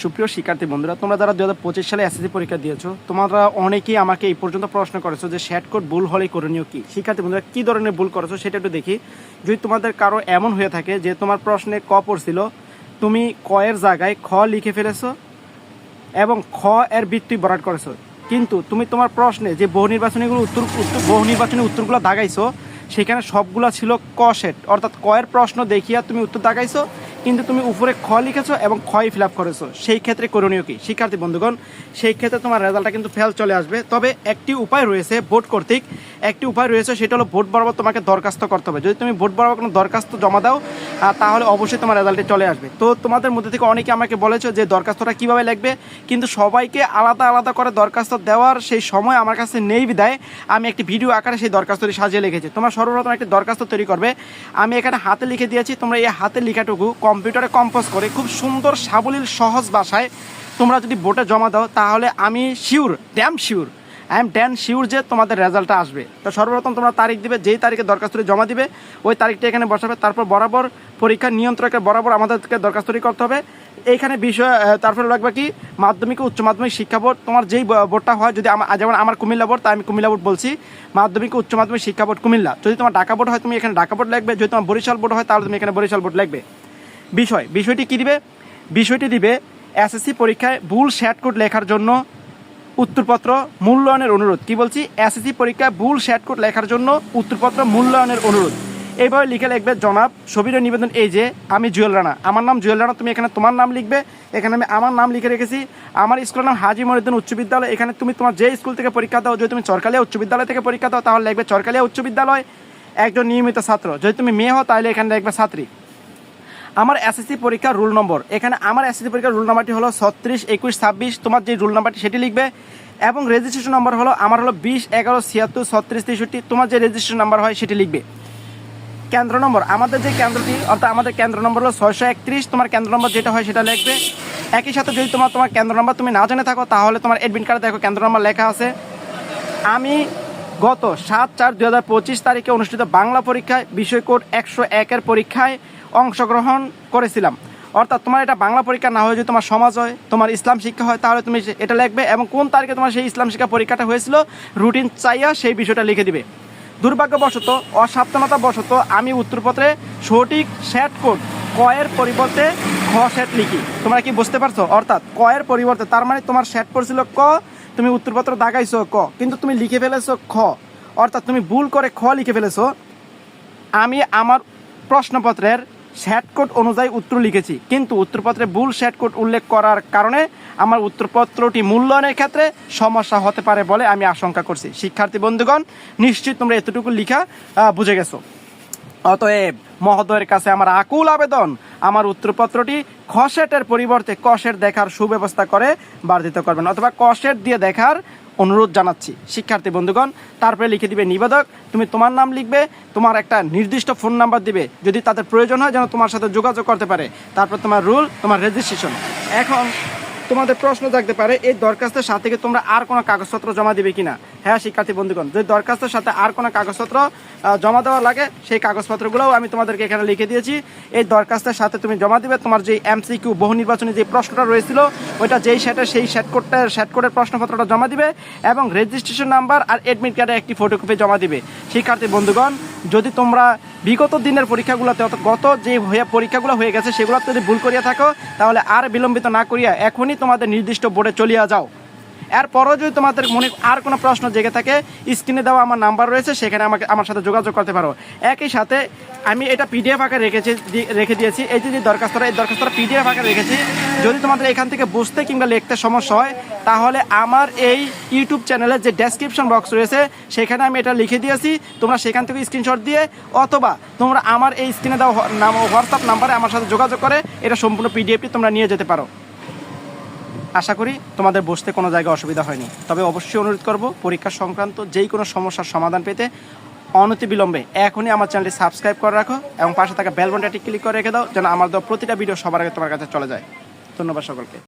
সুপ্রিয় শিক্ষার্থী বন্ধুরা, তোমরা যারা দু হাজার পঁচিশ সালে এসএসসি পরীক্ষা দিয়েছ, তোমরা অনেকেই আমাকে এই পর্যন্ত প্রশ্ন করেছ যে শ্যাট কোড ভুল হলে করণীয় কি। শিক্ষার্থী বন্ধুরা, কী ধরনের ভুল করেছ সেটা একটু দেখি। যদি তোমাদের কারও এমন হয়ে থাকে যে তোমার প্রশ্নে ক পড়ছিল, তুমি ক এর জায়গায় খ লিখে ফেলেছো এবং খ এর বৃত্তি বরাট করেছ, কিন্তু তুমি তোমার প্রশ্নে যে বহু নির্বাচনীগুলো উত্তর বহু নির্বাচনী উত্তরগুলো দাগাইছো, সেখানে সবগুলো ছিল ক সেট অর্থাৎ কয়ের প্রশ্ন দেখিয়া তুমি উত্তর দাগাইছো কিন্তু তুমি উপরে খ লিখেছো এবং খয় ফিল আপ করেছ। সেই ক্ষেত্রে করণীয় কি? শিক্ষার্থী, বন্ধুগণ, সেই ক্ষেত্রে তোমার রেজাল্টটা কিন্তু ফেল চলে আসবে। তবে একটি উপায় রয়েছে বোর্ড কর্তৃক একটি উপায় রয়েছে, সেটা হলো ভোট বরাবর তোমাকে দরখাস্ত করতে হবে। যদি তুমি ভোট বরাবর কোনো দরখাস্ত জমা দাও তাহলে অবশ্যই তোমার রেজাল্টে চলে আসবে। তো তোমাদের মধ্যে থেকে অনেকে আমাকে বলেছ যে দরখাস্তটা কীভাবে লাগবে কিন্তু সবাইকে আলাদা আলাদা করে দরখাস্ত দেওয়ার সেই সময় আমার কাছে নেই বিদায়। আমি একটি ভিডিও আকারে সেই দরখাস্তটি সাজিয়ে লিখেছি। তোমরা সর্বপ্রথম একটি দরখাস্ত তৈরি করবে। আমি এখানে হাতে লিখে দিয়েছি, তোমরা এই হাতে লেখাটুকু কম্পিউটারে কম্পোজ করে খুব সুন্দর সাবলীল সহজ ভাষায় তোমরা যদি বোর্ডে জমা দাও, তাহলে আমি sure damn sure I am damn sure যে তোমাদের রেজাল্টটা আসবে। তো সর্বপ্রথম তোমরা তারিখ দিবে, যেই তারিখে দরখাস্তটি জমা দিবে, ওই তারিখটা এখানে বসাবে। তারপর বরাবর পরীক্ষা নিয়ন্ত্রকের বরাবর আমাদেরকে দরখাস্তটি করতে হবে। এইখানে বিষয় তারপরে লাগবে কি, মাধ্যমিক উচ্চ মাধ্যমিক শিক্ষা বোর্ড। তোমার যেই বোর্ডটা হয়, যদি আমার যেমন আমার কুমিল্লা বোর্ড, তাই আমি কুমিল্লা বোর্ড বলছি। মাধ্যমিক উচ্চ মাধ্যমিক শিক্ষা বোর্ড কুমিল্লা। যদি তোমার ঢাকা বোর্ড হয়, তুমি এখানে ঢাকা বোর্ড লাগবে যদি তোমার বরিশাল বোর্ড হয়, তাহলে তুমি এখানে বরিশাল বোর্ড লাগবে বিষয়, বিষয়টি কী দিবে? বিষয়টি দিবে এসএসসি পরীক্ষায় ভুল শ্যাট কোড লেখার জন্য উত্তরপত্র মূল্যায়নের অনুরোধ। কি বলছি? এসএসসি পরীক্ষা ভুল শ্যাট কোড লেখার জন্য উত্তরপত্র মূল্যায়নের অনুরোধ। এইভাবে লিখে লিখবে, জনাব, ছবির নিবেদন এই যে, আমি জুয়েল রানা। আমার নাম জুয়েল রানা, তুমি এখানে তোমার নাম লিখবে। এখানে আমি আমার নাম লিখে রেখেছি। আমার স্কুলের নাম হাজি মরিদ্দিন উচ্চ বিদ্যালয়। এখানে তুমি তোমার যে স্কুল থেকে পরীক্ষা দাও, যদি তুমি চরকালিয়া উচ্চ বিদ্যালয় থেকে পরীক্ষা দাও, তাহলে লিখবে চরকালিয়া উচ্চ বিদ্যালয়। একজন নিয়মিত ছাত্র। যদি তুমি মেয়ে হও, তাহলে এখানে লিখবে ছাত্রী। আমার এসএসসি পরীক্ষার রুল নম্বর। এখানে আমার এসএসসি পরীক্ষার রুল নাম্বারটি হলো ছত্রিশ, একুশ, ছাব্বিশ। তোমার যে রুল নাম্বারটি সেটি লিখবে। এবং রেজিস্ট্রেশন নম্বর হলো, আমার হলো বিশ, এগারো, ছিয়াত্তর, ছত্রিশ, তেষট্টি। তোমার যে রেজিস্ট্রেশন নাম্বার হয় সেটি লিখবে। কেন্দ্র নম্বর। আমাদের যে কেন্দ্রটি, অর্থাৎ আমাদের কেন্দ্র নম্বর হলো ছয়শো একত্রিশ। তোমার কেন্দ্র নম্বর যেটা হয় সেটা লিখবে। একই সাথে যদি তোমার তোমার কেন্দ্র নম্বর তুমি না জেনে থাকো, তাহলে তোমার অ্যাডমিট কার্ডে দেখো কেন্দ্র নম্বর লেখা আছে। আমি গত সাত চার দুই হাজার পঁচিশ তারিখে অনুষ্ঠিত বাংলা পরীক্ষায় বিষয় কোড একশো একের পরীক্ষায় অংশগ্রহণ করেছিলাম। অর্থাৎ তোমার এটা বাংলা পরীক্ষা না হয়ে যদি তোমার সমাজ হয়, তোমার ইসলাম শিক্ষা হয়, তাহলে তুমি এটা লিখবে এবং কোন তারিখে তোমার সেই ইসলাম শিক্ষা পরীক্ষাটা হয়েছিল, রুটিন চাইয়া সেই বিষয়টা লিখে দিবে। দুর্ভাগ্যবশত, অসাবধানতাবশত আমি উত্তরপত্রে সঠিক সেট কোড কয়ের পরিবর্তে খ সেট লিখি। তোমরা কি বুঝতে পারছ? অর্থাৎ কয়ের পরিবর্তে, তার মানে তোমার সেট পড়ছিল ক তুমি উত্তরপত্র দাগাইছো, ক। কিন্তু তুমি লিখে ফেলেছো খ। অর্থাৎ তুমি ভুল করে খ লিখে ফেলেছো। আমি আমার প্রশ্নপত্রের শ্যাট কোড অনুযায়ী উত্তর লিখেছি। কিন্তু উত্তরপত্রে ভুল শ্যাট কোড উল্লেখ করার কারণে আমার উত্তরপত্রটি মূল্যায়নের ক্ষেত্রে সমস্যা হতে পারে বলে আমি আশঙ্কা করছি। শিক্ষার্থী বন্ধুগণ, নিশ্চিত তোমরা এতটুকু লিখা বুঝে গেছো। অতএব মহোদয়ের কাছে আমার আকুল আবেদন। আমার উত্তরপত্রটি খসেটের পরিবর্তে কশেট দেখার সুব্যবস্থা করে বার্ধিত করবেন, অথবা কশেট দিয়ে দেখার অনুরোধ জানাচ্ছি। শিক্ষার্থী বন্ধুগণ, তারপরে লিখে দিবে নিবেদক, তুমি তোমার নাম লিখবে, তোমার একটা নির্দিষ্ট ফোন নাম্বার দিবে, যদি তাদের প্রয়োজন হয় যেন তোমার সাথে যোগাযোগ করতে পারে। তারপর তোমার রুল, তোমার রেজিস্ট্রেশন এখন তোমাদের প্রশ্ন থাকতে পারে, এই দরখাস্তের সাথে তোমরা আর কোনো কাগজপত্র জমা দিবে কিনা? হ্যাঁ শিক্ষার্থী বন্ধুগণ, যদি দরখাস্তের সাথে আর কোনো কাগজপত্র জমা দেওয়া লাগে, সেই কাগজপত্রগুলোও আমি তোমাদেরকে এখানে লিখে দিয়েছি। এই দরখাস্তের সাথে তুমি জমা দিবে, তোমার যে এমসিকিউ, বহু নির্বাচনী যে প্রশ্নটা রয়েছিল, ওইটা যেই সেটে, সেই সেট কোডটা, সেট কোডের প্রশ্নপত্রটা জমা দিবে এবং রেজিস্ট্রেশন নাম্বার আর অ্যাডমিট কার্ডে একটি ফটোকপি জমা দিবে। শিক্ষার্থী বন্ধুগণ, যদি তোমরা বিগত দিনের পরীক্ষাগুলোতে, অর্থাৎ গত যে হয়ে, পরীক্ষাগুলো হয়ে গেছে সেগুলো যদি ভুল করিয়া থাকো, তাহলে আর বিলম্বিত না করিয়া এখনই তোমাদের নির্দিষ্ট বোর্ডে চলিয়া যাও। এরপরও যদি তোমাদের মনে আর কোনো প্রশ্ন জেগে থাকে, স্ক্রিনে দেওয়া আমার নাম্বার রয়েছে, সেখানে আমাকে আমার সাথে যোগাযোগ করতে পারো। একই সাথে আমি এটা পিডিএফ আকারে রেখেছি রেখে দিয়েছি। এই যে দরখাস্তটা এই দরখাস্তটা পিডিএফ আকারে রেখেছি। যদি তোমাদের এখান থেকে বুঝতে কিংবা লিখতে সমস্যা হয়, তাহলে আমার এই ইউটিউব চ্যানেলের যে ডেসক্রিপশন বক্স রয়েছে, সেখানে আমি এটা লিখে দিয়েছি। তোমরা সেখান থেকে স্ক্রিনশট দিয়ে, অথবা তোমরা আমার এই স্ক্রিনে দেওয়া হোয়াটসঅ্যাপ নাম্বারে আমার সাথে যোগাযোগ করে, এটা সম্পূর্ণ পিডিএফটি তোমরা নিয়ে যেতে পারো। আশা করি তোমাদের বসতে কোনো জায়গায় অসুবিধা হয়নি। তবে অবশ্যই অনুরোধ করব, পরীক্ষা সংক্রান্ত যেই কোনো সমস্যার সমাধান পেতে অনতি বিলম্বে এখনই আমার চ্যানেলটি সাবস্ক্রাইব করে রাখো এবং পাশে থাকা বেল বাটনটি ক্লিক করে রেখে দাও, যেন আমার দেওয়া প্রতিটা ভিডিও সবার আগে তোমার কাছে চলে যায়। ধন্যবাদ সকলকে।